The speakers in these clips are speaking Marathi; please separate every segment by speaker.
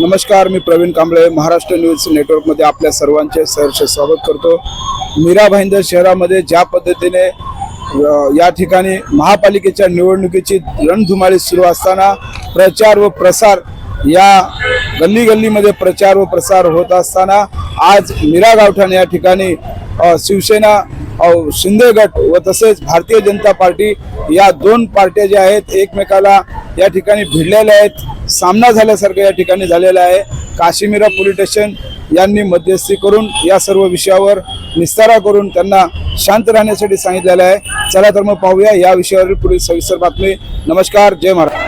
Speaker 1: नमस्कार मी प्रवीण कांबळे महाराष्ट्र न्यूज नेटवर्कमध्ये आपल्या सर्वांचे सहर्ष स्वागत करतो. मीरा भाईंदर शहरामध्ये ज्या पद्धतीने या ठिकाणी महापालिकेच्या निवडणुकीची रणधुमाळी सुरू असताना प्रचार व प्रसार या गल्ली गल्लीमध्ये प्रचार व प्रसार होत असताना आज मीरा गावठाण या ठिकाणी शिवसेना अ, शिंदे गट व तसेच भारतीय जनता पार्टी या दोन पार्ट्या ज्या आहेत एकमेकाला या ठिकाणी भिडलेल्या आहेत. सामना झाल्यासारखं या ठिकाणी झालेला आहे. काश्मीरा पोलीस स्टेशन यांनी मध्यस्थी करून या सर्व विषयावर निस्तारा करून त्यांना शांत राहण्यासाठी सांगितलेलं आहे. चला तर मग पाहूया या विषयावरील पुढील सविस्तर बातमी. नमस्कार जय महाराज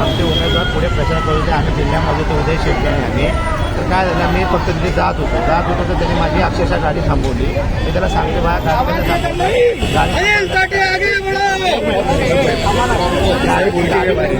Speaker 2: आमचे उमेदवार पुढे प्रचार करू होते आम्ही जिल्ह्यामध्ये तो उदय शेतकरी यांनी तर काय झालं मी फक्त तिथे जात होतो. जात होतो तर त्यांनी माझी अक्षरशः गाडी थांबवली. मी त्याला सांगते माझ्या गाडी गाडी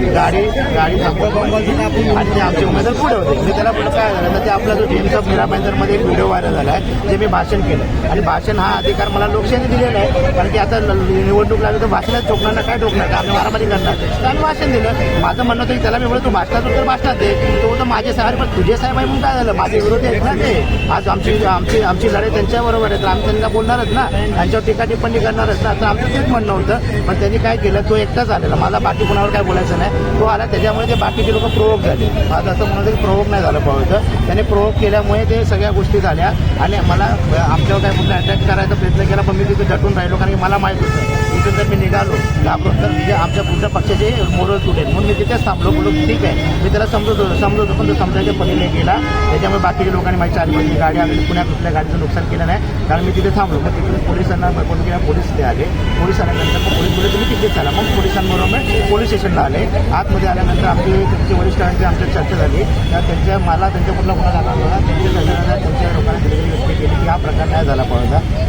Speaker 2: गाडी आणि आमचे उमेदवार पुढे होते मी त्याला पुढे काय झालं तर ते आपला जो टीम्स मीरा मध्ये एक व्हिडिओ व्हायरल झाला आहे जे मी भाषण केलं आणि भाषण हा अधिकार मला लोकशाही दिलेला आहे कारण की आता ल- निवडणूक लागली तर भाषणात ठोकणार काय ठोकणार का आम्ही मारामारी करणार तर आम्ही भाषण दिलं माझं म्हणणं होतं की त्याला मी म्हणतो तू भाषणात उत्तर भाषणात दे तो तर माझे साहेब पण तुझे साहेब आहे म्हणून काय झालं माझे विरोधी आहेत ना ते आज आमची आमची आमची लढाई त्यांच्याबरोबर आहे तर आम्ही त्यांना बोलणारच ना त्यांच्यावर टीका टिप्पणी करणारच ना तर आमचं तेच म्हणणं होतं. पण त्यांनी काय केलं तो एकटाच आलेला. मला बाकी कुणावर काय बोलायचं नाही. तो आला त्याच्यामुळे ते बाकीचे लोक प्रोवोक झाले. माझं असं म्हणत की प्रोवोक नाही झालं पाहिजे त्याने प्रोवोक केल्यामुळे ते सगळ्या गोष्टी झाल्या. आणि मला आमच्यावर काय कुठला अटॅक करायचा प्रयत्न केला पण मी तिथे झटून राहिलो कारण की मला माहीत होतं. इथून जर मी निघालो घाबरून तर म्हणजे आमच्या पुढच्या पक्षाचे मोरल तुटेल. म्हणून मी तिथेच थांबलो बोललो ठीक आहे. मी त्याला समजत समजवतो पण तो समजायच्या पलीने गेला. त्याच्यामुळे बाकीच्या लोकांनी माझी चार पहिली गाडी आली पुण्या कुठल्या गाडीचं नुकसान केलं नाही. कारण मी तिथे थांबलो. मग तिथून पोलिसांना फोन केला पोलीस ते आले. पोलीस आल्यानंतर मग पोलीस बोलले तुम्ही तिथेच आला मग पोलिसांबरोबर पोलीस स्टेशनला आले. आतमध्ये आल्यानंतर आमची त्यांचे वरिष्ठांची आमच्यात चर्चा झाली. तर त्यांच्या मला त्यांच्या कुठला गुन्हा झाला होता त्यांच्या सगळ्यांना त्यांच्या लोकांना दिलेली व्यक्त केली की हा प्रकार नाही झाला पाहिजे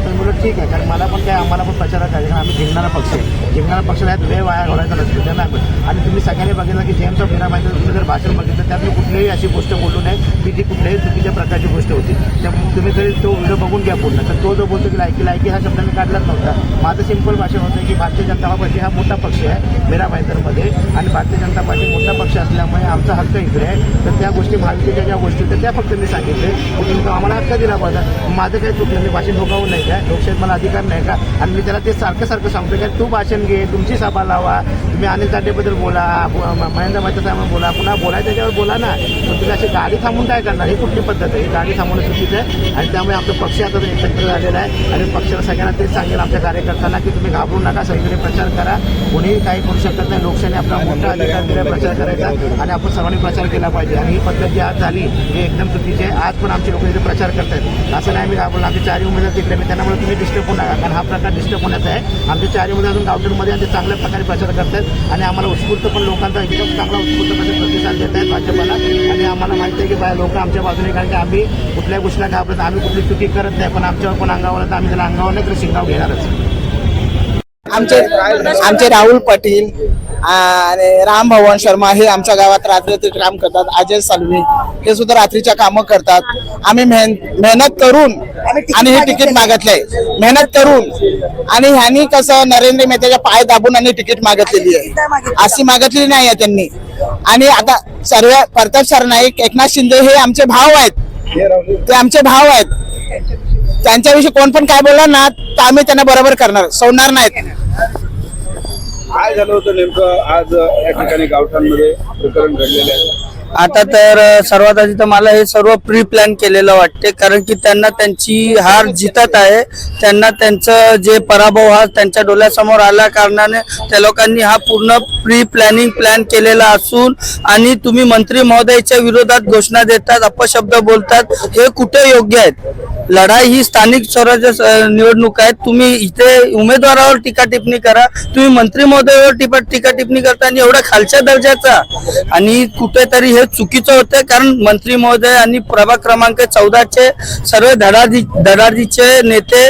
Speaker 2: तर मी ठीक आहे. कारण मला पण काय आम्हाला पण प्रचारात आहे कारण आम्ही जिंकणारा पक्ष आहे. जिंकणारा पक्ष यात वेळ वाया घालायचा नसतो त्यांना आणि तुम्ही सगळ्यांनी बघितलं की जेम्स ऑफ मीरा माहिती तुम्ही जर भाषण बघितलं त्यात मी कुठलीही अशी गोष्ट बोलू नये की जी कुठल्याही चुकीच्या प्रकारची गोष्ट होती. त्यामुळे तुम्ही जरी तो व्हिडिओ बघून घ्या पूर्ण. तर तो जो बोलतो की लायकी लायकी हा शब्द मी काढलाच नव्हता. माझं सिंपल भाषण होतं की भारतीय जनता पार्टी हा मोठा पक्ष आहे मीरा भाईंदरमध्ये आणि भारतीय जनता पार्टी मोठा पक्ष असल्यामुळे आमचा हक्क इकडे आहे. तर त्या गोष्टी महायुतीच्या ज्या गोष्टी होत्या त्या फक्त मी सांगितले. तुम्ही आम्हाला हक्क दिला पाहिजे. माझं काही चुकलं मी भाषण ठोकावून नाही काय लोकशाहीत मला अधिकार नाही का? आणि मी त्याला ते सारखं सारखं सांगतो त्याच्यात तू भाषण घे तुमची सभा लावा तुम्ही अनिल ताटेबद्दल बोला महेंद्र माहिती साहेब बोला पुन्हा बोलाय त्याच्यावर बोला ना. पण तुम्ही अशी गाडी थांबून काय करणार? ही कुठली पद्धत आहे? ही गाडी थांबवणं चुकीचं आहे. आणि त्यामुळे आमचा पक्ष आता एकत्र झालेला आहे. आणि पक्षाला सगळ्यांना तेच सांगेल आमच्या कार्यकर्त्यांना की तुम्ही घाबरू नका सगळीकडे प्रचार करा. कोणीही काही करू शकत नाही. लोकशाही आपला मोठा अधिकार दिला प्रचार करायचा. आणि आपण सर्वांनी प्रचार केला पाहिजे. आणि ही पद्धत जी आज झाली हे एकदम चुकीची आहे. आज पण आमचे लोक इथे प्रचार करतात असं नाही मी घाबरलो. आमचे चारही उमेदवार तिकडे मी त्यांना म्हणून तुम्ही डिस्टर्ब होऊ नका. कारण हा प्रकार डिस्टर्ब होण्याचा आहे. आमचे चार उमेदवार अजून गावठणमध्ये आणि ते चांगल्या प्रकारे प्रचार करतात आणि आम्हाला उत्स्फूर्त पण लोकांचा एकदम चांगला उत्स्फूर्तपणे प्रतिसाद देत आहेत भाजपाला आणि आम्हाला माहिती आहे की बा लोक आमच्या बाजूने कारण की आम्ही कुठल्या गोष्टीला घाबरत आम्ही कुठली चुकी करत नाही पण आमच्यावर पण अंगावर तर आम्ही त्याला अंगावर नाही तर शिंगाव घेणारच.
Speaker 3: आमचे आमचे राहुल पाटील आणि राम भवन शर्मा हे आमच्या गावात रात्री काम करतात अजय सालवी. हे सुद्धा रात्रीच्या कामं करतात. आम्ही मेहन मेहनत करून आणि हे तिकीट मागितलंय. मेहनत करून. आणि ह्यांनी कसं नरेंद्र मेहताच्या पाय दाबून आणि तिकीट मागितलेली आहे. अशी मागितलेली नाही आहे त्यांनी. आणि आता सर्व प्रताप सरनाईक एकनाथ शिंदे हे आमचे भाव आहेत. ते आमचे भाव आहेत. त्यांच्याविषयी कोण पण काय बोलणार ना तर आम्ही त्यांना बरोबर करणार. सोडणार नाहीत.
Speaker 1: काय झालं होतं नेमकं? आज या ठिकाणी गावठाणमध्ये प्रकरण घडलेलं आहे.
Speaker 4: आता तर सर्वात आधी तर मला हे सर्व प्री प्लॅन केलेलं वाटते कारण की त्यांना त्यांची हार जितत आहे त्यांना त्यांचं जे पराभव हा त्यांच्या डोळ्यासमोर आल्या कारणाने त्या लोकांनी हा पूर्ण प्री प्लॅनिंग प्लॅन केलेला असून आणि तुम्ही मंत्री महोदयाच्या विरोधात घोषणा देतात अपशब्द बोलतात हे कुठे योग्य आहेत? लढाई ही स्थानिक स्वराज्य निवडणूक आहे तुम्ही इथे उमेदवारावर टीका टिप्पणी करा तुम्ही मंत्री महोदयावर टिपा टीका टिप्पणी करता आणि एवढ्या खालच्या दर्जाचा. आणि कुठेतरी हे चुकीचं होतं कारण मंत्री महोदय आणि प्रभाग क्रमांक चौदाचे सर्व धडाधी धडाधीचे नेते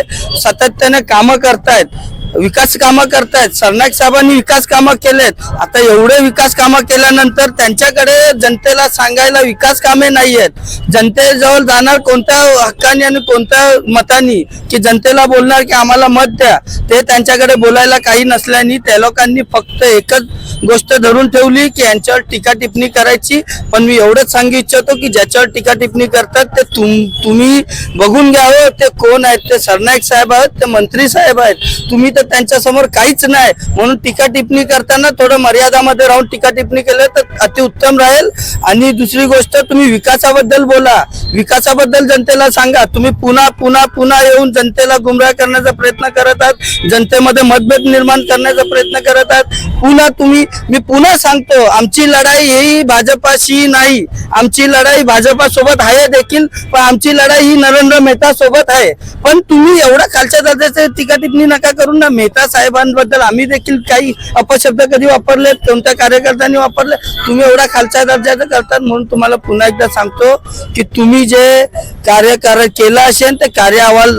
Speaker 4: सातत्याने कामं करतायत. विकास कामं करतायत. सरनाईक साहेबांनी विकास कामं केलेत. आता एवढे विकास कामं केल्यानंतर त्यांच्याकडे जनतेला सांगायला विकास कामे नाही आहेत जनतेजवळ जाणार कोणत्या हक्काने आणि कोणत्या मतानी? की जनतेला बोलणार की आम्हाला मत द्या. ते त्यांच्याकडे बोलायला काही नसल्याने त्या लोकांनी फक्त एकच गोष्ट धरून ठेवली की यांच्यावर टीका टिप्पणी करायची. पण मी एवढंच सांगू इच्छितो की ज्याच्यावर टीका टिप्पणी करतात ते तुम तुम्ही बघून घ्यावं हो, ते कोण आहेत? ते सरनाईक साहेब आहेत ते मंत्री साहेब आहेत. तुम्ही तर त्यांच्यासमोर काहीच नाही. म्हणून टीका टिप्पणी करताना थोडं मर्यादामध्ये राहून टीका टिप्पणी केलं तर अतिउत्तम राहील. आणि दुसरी गोष्ट तुम्ही विकासाबद्दल बोला. विकासाबद्दल जनतेला सांगा. तुम्ही पुन्हा पुन्हा पुन्हा येऊन जनतेला गुमराह करण्याचा प्रयत्न करत आहात. जनतेमध्ये मतभेद निर्माण करण्याचा प्रयत्न करत आहात. पुन्हा तुम्ही मी पुन्हा सांगतो आमची लढाई ही भाजपाशी नाही. आमची लढाई भाजपा सोबत आहे देखील पण आमची लढाई ही नरेंद्र मेहता सोबत आहे. पण तुम्ही एवढा खालच्या दर्जाचे टीका टिप्पणी नका करून त्यांना मेहता साहेबांबद्दल आम्ही देखील काही अपशब्द कधी वापरले कोणत्या कार्यकर्त्यांनी वापरले तुम्ही एवढा खालच्या दर्जाचं करतात म्हणून तुम्हाला पुन्हा एकदा सांगतो की तुम्ही जे कार्य कर केलं असेल ते कार्य अहवाल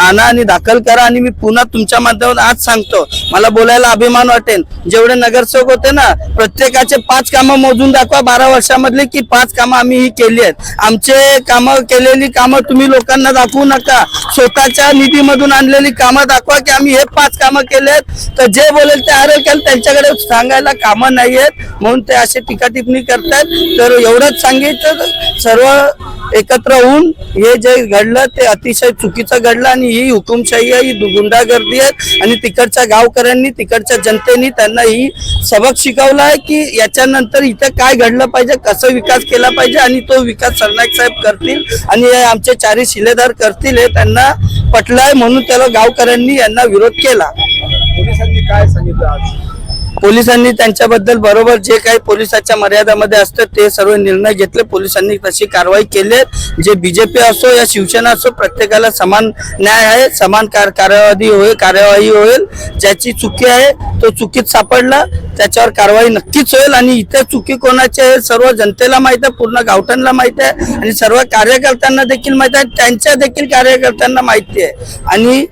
Speaker 4: आणा आणि दाखल करा आणि मी पुन्हा तुमच्या माध्यमातून आज सांगतो. मला बोलायला अभिमान वाटेल. जेवढे नगरसेवक होते ना प्रत्येकाचे पाच कामं मोजून दाखवा. बारा वर्षामधले की पाच कामं आम्ही ही केली आहेत. आमचे कामं केलेली कामं तुम्ही लोकांना दाखवू नका. स्वतःच्या निधीमधून आणलेली कामं दाखवा की आम्ही हे पाच कामं केले आहेत तर जे बोलेल ते अरे केलं त्यांच्याकडे सांगायला कामं नाही आहेत म्हणून ते असे टीका टिप्पणी करतात. तर एवढंच सांगितलं सर्व एकत्र होऊन हे जे घडलं ते अतिशय चुकीचं घडलं आणि ही हुकुमशाही आहे ही गुंडागर्दी आहे. आणि तिकडच्या गावकऱ्यांनी तिकडच्या जनतेनी त्यांना ही सबक शिकवला आहे की याच्यानंतर इथं काय घडलं पाहिजे कसं विकास केला पाहिजे आणि तो विकास सरनाईक साहेब करतील आणि आमचे चारी शिलेदार करतील हे त्यांना पटलं आहे म्हणून त्याला गावकऱ्यांनी यांना विरोध केला.
Speaker 1: पोलिसांनी काय सांगितलं आज?
Speaker 4: पोलिसांनी त्यांच्याबद्दल बरोबर जे काही पोलिसाच्या मर्यादामध्ये असतं ते सर्व निर्णय घेतले. पोलिसांनी तशी कारवाई केली. जे बीजेपी असो या शिवसेना असो प्रत्येकाला समान न्याय आहे समान कार कार्यवाही होईल कार्यवाही होईल. ज्याची चुकी आहे तो चुकीत सापडला त्याच्यावर कारवाई नक्कीच होईल. आणि इथे चुकी कोणाची आहे हे सर्व जनतेला माहीत आहे पूर्ण गावठाणला माहीत आहे आणि सर्व कार्यकर्त्यांना देखील माहीत आहे त्यांच्या देखील कार्यकर्त्यांना माहिती आहे. आणि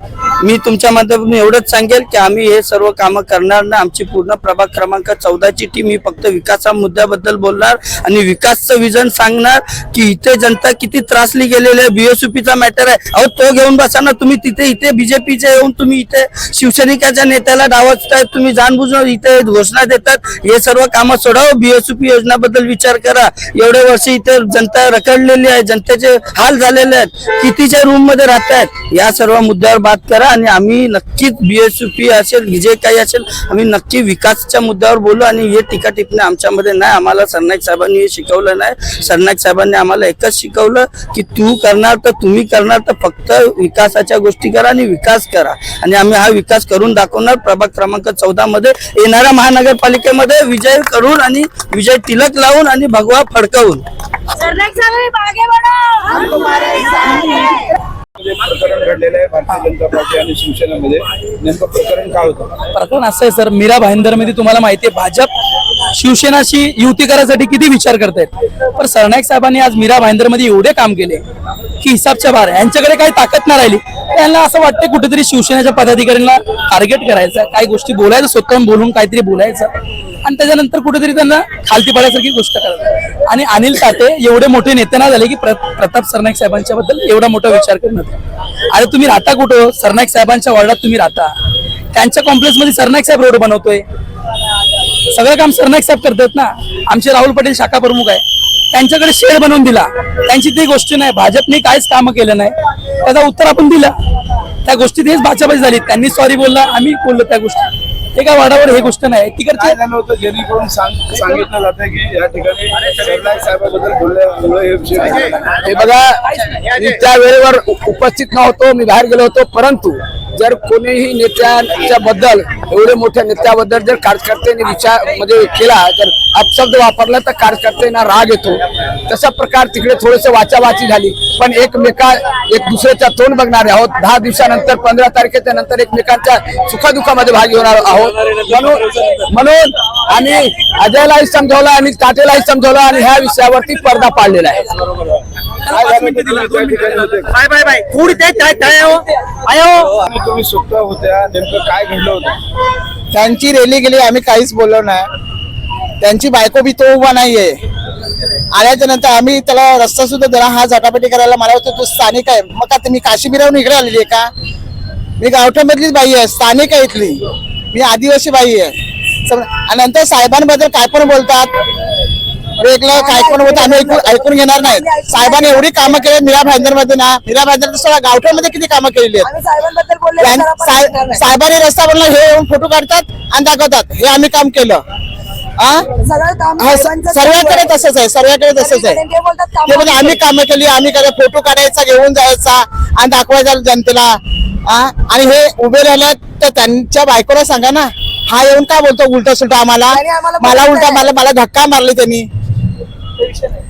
Speaker 4: मी तुमच्या माध्यमातून एवढंच सांगेल की आम्ही हे सर्व कामं करणार ना आमची पूर्ण प्रभाग क्रमांक चौदाची टीम ही फक्त विकासा मुद्द्याबद्दल बोलणार आणि विकासचं विजन सांगणार की इथे जनता किती त्रासली गेलेली आहे. बीएसयूपीचा मॅटर आहे. अहो तो घेऊन बसा ना. तुम्ही तिथे इथे बीजेपीचे येऊन तुम्ही इथे शिवसैनिकाच्या नेत्याला डावचताय तुम्ही जाणबुजून इथे घोषणा देतात. हे सर्व कामं सोडावं. बीएसयूपी योजनाबद्दल विचार करा. एवढे वर्ष इथे जनता रखडलेली आहे. जनतेचे हाल झालेले आहेत. कितीच्या रूममध्ये राहत आहेत या सर्व मुद्द्यावर बात करा आणि आम्ही नक्कीच बीएसपी असेल जे काही असेल आम्ही नक्की विकासच्या मुद्द्यावर बोलू आणि हे टीका टिपणे आमच्यामध्ये नाही. आम्हाला सरनाईक साहेबांनी हे शिकवलं नाही. सरनाईक साहेबांनी आम्हाला एकच शिकवलं की तू करणार तर तुम्ही करणार तर फक्त विकासाच्या गोष्टी करा आणि विकास करा. आणि आम्ही हा विकास करून दाखवणार. प्रभाग क्रमांक चौदा मध्ये येणाऱ्या महानगरपालिकेमध्ये विजय करून आणि विजय तिलक लावून आणि भगवा फडकवून.
Speaker 1: प्रकरण घडलेलं आहे भारतीय जनता पार्टी आणि शिवसेनेमध्ये. नेमकं प्रकरण काय होतं?
Speaker 5: प्रकरण असं आहे सर. मीरा भाईंदरमध्ये तुम्हाला माहिती आहे भाजप शिवसेनाशी युती करायसाठी किती विचार करतायत? पण सरनाईक साहेबांनी आज मीरा भाईंदरमध्ये एवढे काम केले की हिसाबच्या बाहेर आहे. यांच्याकडे काही ताकद नाही राहिली. त्यांना असं वाटतं कुठेतरी शिवसेनेच्या पदाधिकाऱ्यांना टार्गेट करायचं काही गोष्टी बोलायचं स्वतःहून बोलून काहीतरी बोलायचं. आणि त्याच्यानंतर कुठेतरी त्यांना खालती पडायसारखी गोष्ट करायचं. आणि अनिल साठे एवढे मोठे नेते ना झाले की प्र- प्रताप सरनाईक साहेबांच्या बद्दल एवढा मोठा विचार करणार अरे तुम्ही राहता कुठं? सरनाईक साहेबांच्या वर्डात तुम्ही राहता. त्यांच्या कॉम्प्लेक्समध्ये सरनाईक साहेब रोड बनवतोय. सगळं काम सरनाईक साहेब करतात ना. आमचे राहुल पटेल शाखा प्रमुख आहे. त्यांच्याकडे शेड बनवून दिला. त्यांची ती गोष्ट नाही भाजपने काहीच कामं केलं नाही. त्याचा उत्तर आपण दिला. त्या गोष्टीत हेच भाजपाची झाली त्यांनी सॉरी बोलला आम्ही बोललो त्या गोष्टी. एका वाडावर ही गोष्ट नाही. तिकडचे
Speaker 1: काय झालं होतं? जेणेकरून सांग- सांगितलं जातं की या ठिकाणी साहेबाबद्दल बोलल्यामुळे हे
Speaker 6: बघा मी त्या वेळेवर उपस्थित नव्हतो मी बाहेर गेलो होतो परंतु जर कोणीही नेत्याच्या बद्दल एवढे मोठ्या नेत्याबद्दल जर कार्यकर्त्यांनी विचार म्हणजे केला जर अपशब्द वापरला तर कार्यकर्त्यांना राग येतो. तसा प्रकार तिकडे थोडेस वाचावाची झाली. पण एकमेका एक दुसऱ्याच्या तोंड बघणारे आहोत. दहा दिवसानंतर पंधरा तारखेच्या नंतर एकमेकांच्या सुखादुखामध्ये भाग घेणार आहोत. म्हणून म्हणून आणि अजयलाही समजवलं आणि ताटेलाही समजवलं आणि ह्या विषयावरती पडदा पाडलेला आहे.
Speaker 1: काय
Speaker 4: बाय बाय बाय कुठे ते काय काय आयो.
Speaker 1: तुम्ही सुट्टा होत्या नेमकं काय घडलं होतं?
Speaker 3: त्यांची रॅली गेली आम्ही काहीच बोललो नाही. त्यांची बायको बी तो उभा नाहीये. आल्याच्यानंतर आम्ही त्याला रस्ता सुद्धा दिला हा झटापटी करायला मला वाटतं तो स्थानिक आहे. मग का तुम्ही काश्मीराहून इकडे आलेली आहे का? मी गावठामधलीच बाई आहे स्थानिक आहे इथली. मी आदिवासी बाई आहे. आणि नंतर साहेबांबद्दल काय पण बोलतात? वेगळं काय पण बोलतात आम्ही ऐकून ऐकून घेणार नाही साहेबांनी एवढी कामं केली मीरा भाईंदरमध्ये ना मीरा भाईंदर सगळ्या गावठामध्ये किती कामं केलेली आहेत? साहेबांनी रस्ता बनला हे येऊन फोटो काढतात आणि दाखवतात. हे आम्ही काम केलं. सर्वांकडे. तसंच आहे सर्वांकडे तसंच आहे.
Speaker 7: ते बोलतात
Speaker 3: ते म्हणजे आम्ही कामं केली आम्ही काय फोटो काढायचा घेऊन जायचा आणि दाखवायचा जनतेला. हा आणि हे उभे राहिले तर त्यांच्या बायकोला सांगा ना हा येऊन का बोलतो उलट सुलट आम्हाला मला उलटा. मला मला धक्का मारले त्यांनी.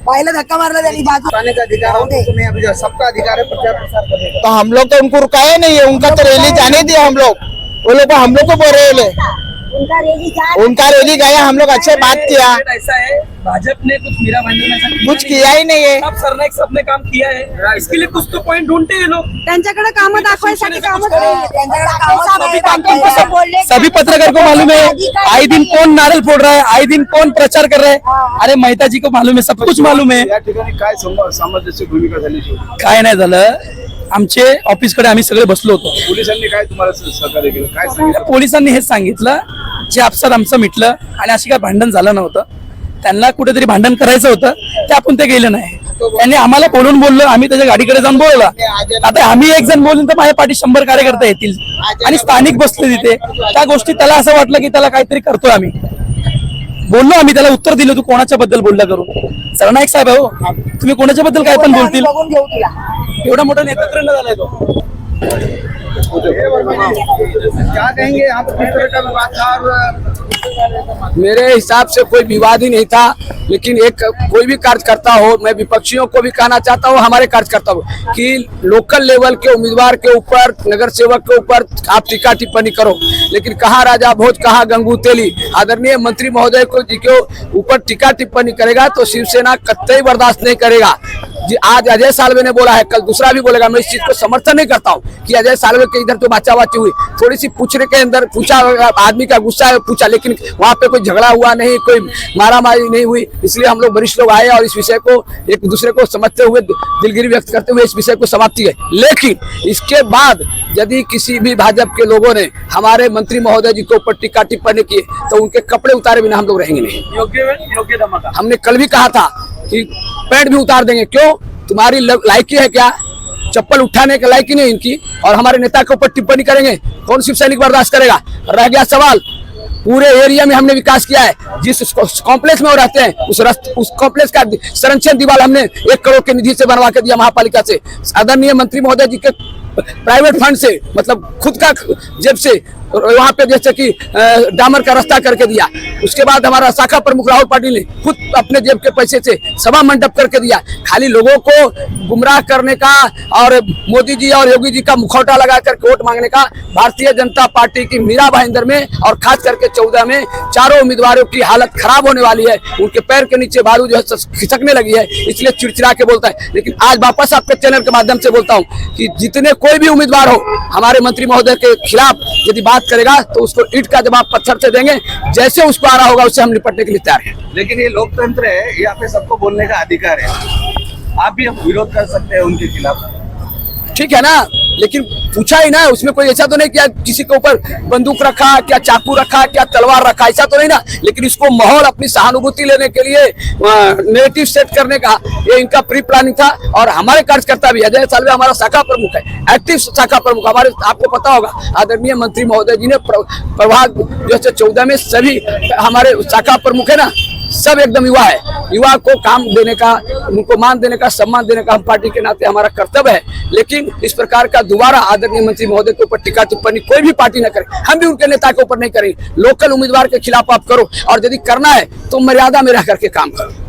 Speaker 7: पाहिलं धक्का मारला त्यांनी बाजू
Speaker 3: सबका अधिकार है प्रचार प्रसार करने तो हम लोग तो उनको रुकाया नहीं है उनका तो रैली जाने दिया हम लोग। वो लोग हम लोग को बोल रहे हैं
Speaker 7: उनका
Speaker 3: उनका रैली गया हम लोग अच्छे बात किया।
Speaker 5: ऐसा है भाजपा ने कुछ मीरा किया
Speaker 3: कुछ
Speaker 5: नहीं।
Speaker 3: किया ही नहीं है।
Speaker 5: अब सरनाईक साहब ने काम किया है। इसके लिए कुछ तो पॉइंट ढूंढते हैं लोग।
Speaker 7: त्यांच्याकडे काम दाखवायसाठी काम
Speaker 5: सभी काम तुमको सभी पत्रकार को मालूम है आए दिन कौन नारियल फोड़ रहा है आए दिन कौन प्रचार कर रहा है? अरे मेहता जी को मालूम है सब कुछ मालूम है।
Speaker 1: या ठिकाणी काय सामंजस्य भूमिका झाली शेवटी?
Speaker 5: काय नाही झालं. आमचे ऑफिसकडे आम्ही सगळे बसलो होतो.
Speaker 1: पोलिसांनी काय तुम्हाला स- सहकार्य केलं? काय सांगितलं?
Speaker 5: पोलिसांनी हेच सांगितलं जे आपसात आमचं मिटलं आणि अशी काय भांडण झालं नव्हतं. त्यांना कुठेतरी भांडण करायचं होतं ते आपण ते गेलं नाही. त्यांनी आम्हाला बोलून बोललो आम्ही त्याच्या गाडीकडे जाऊन बोलला. आता आम्ही एक जण बोलून तर माझ्या पाठी शंभर कार्यकर्ते येतील. आणि स्थानिक बसले तिथे. त्या गोष्टी त्याला असं वाटलं की त्याला काहीतरी करतोय आम्ही. बोललो आम्ही त्याला उत्तर दिलं तू कोणाच्या बद्दल बोलला करून सरनाईक साहेब हो तुम्ही कोणाच्या बद्दल काय पण बोलतील? एवढा मोठा नेतृत्व झालाय तो.
Speaker 6: क्या कहेंगे यहाँ पर किस तरह का विवाद था और मेरे हिसाब से कोई विवाद ही नहीं था, लेकिन एक कोई भी कार्यकर्ता हो, मैं विपक्षियों को भी कहना चाहता हूँ, हमारे कार्यकर्ता को, कि लोकल लेवल के उम्मीदवार के ऊपर, नगर सेवक के ऊपर आप टीका टिप्पणी करो। लेकिन कहाँ राजा भोज, कहाँ गंगू तेली, आदरणीय मंत्री महोदय को जी के ऊपर टीका टिप्पणी करेगा तो शिवसेना कतई बर्दाश्त नहीं करेगा। आज अजय सालवे ने बोला है कल दूसरा भी बोलेगा। मैं इस चीज़ को समर्थन नहीं करता हूँ कि अजय सालवे के इधर तो बाचाबाची हुई। थोड़ी सी पूछने के अंदर पूछा आदमी का गुस्सा है पूछा लेकिन वहाँ पे कोई झगड़ा हुआ नहीं कोई मारामारी नहीं हुई। इसलिए हम लोग वरिष्ठ लोग आए और इस विषय को एक दूसरे को समझते हुए दिलगिरी व्यक्त करते हुए इस विषय को समाप्ति है। लेकिन इसके बाद यदि किसी भी भाजपा के लोगों ने हमारे मंत्री महोदय जी के ऊपर टिक्का टिप्पणी की तो उनके कपड़े उतारे बिना हम लोग रहेंगे नहीं।
Speaker 5: योग्य योग्य
Speaker 6: हमने कल भी कहा था कि पैंट भी उतार देंगे। क्यों? तुम्हारी लायकी है क्या? चप्पल उठाने की लायकी नहीं इनकी। और हमारे नेता के ऊपर टिप्पणी करेंगे। कौन शिव सैनिक बर्दाश्त करेगा? रह गया सवाल। पूरे एरिया में हमने विकास किया है। जिस कॉम्प्लेक्स में वो रहते हैं उस रस्त, उस कॉम्प्लेक्स का संरक्षण दीवार हमने एक करोड़ के निधि से बनवा के दिया महापालिका से। आदरणीय मंत्री महोदय जी के प्राइवेट फंड से मतलब खुद का जेब से वहाँ पे जैसे कि डामर का रास्ता करके दिया। उसके बाद हमारा शाखा प्रमुख राहुल पाटिल ने खुद अपने जेब के पैसे से सभा मंडप करके दिया। खाली लोगों को गुमराह करने का और मोदी जी और योगी जी का मुखौटा लगा कर वोट मांगने का भारतीय जनता पार्टी की मीरा भाईंदर में और खास करके चौदह में चारों उम्मीदवारों की हालत खराब होने वाली है। उनके पैर के नीचे बालू जो है खिसकने लगी है, इसलिए चिड़चिड़ा के बोलता है। लेकिन आज वापस आपके चैनल के माध्यम से बोलता हूँ कि जितने कोई भी उम्मीदवार हो, हमारे मंत्री महोदय के खिलाफ यदि बात करेगा तो उसको ईट का जवाब पत्थर से देंगे, जैसे उसको आ रहा होगा, उससे हम निपटने के लिए तैयार है।
Speaker 8: लेकिन ये लोकतंत्र है यहाँ पे सबको बोलने का अधिकार है। आप भी हम विरोध कर सकते हैं उनके खिलाफ।
Speaker 6: ठीक है ना? लेकिन पूछा ही ना, उसमें कोई ऐसा तो नहीं किया, किसी के ऊपर बंदूक रखा, क्या चाकू रखा, क्या तलवार रखा, ऐसा तो नहीं ना। लेकिन इसको माहौल अपनी सहानुभूति लेने के लिए नेगेटिव सेट करने का, ये इनका प्री प्लानिंग था। और हमारे कार्यकर्ता भी, अजय सालवे हमारा शाखा प्रमुख है एक्टिव शाखा प्रमुख। हमारे, आपको पता होगा, आदरणीय मंत्री महोदय जी ने प्रभाग दो हज़ार चौदह में सभी हमारे शाखा प्रमुख है ना सब एकदम युवा है। युवा को काम देने का, उनको मान देने का, सम्मान देने का हम पार्टी के नाते हमारा कर्तव्य है। लेकिन इस प्रकार का दोबारा आदरणीय मंत्री महोदय के ऊपर टिका टिप्पणी कोई भी पार्टी न करे। हम भी उनके नेता के ऊपर नहीं करेंगे लोकल उम्मीदवार के खिलाफ आप करो और यदि करना है तो मर्यादा में रह करके काम करो।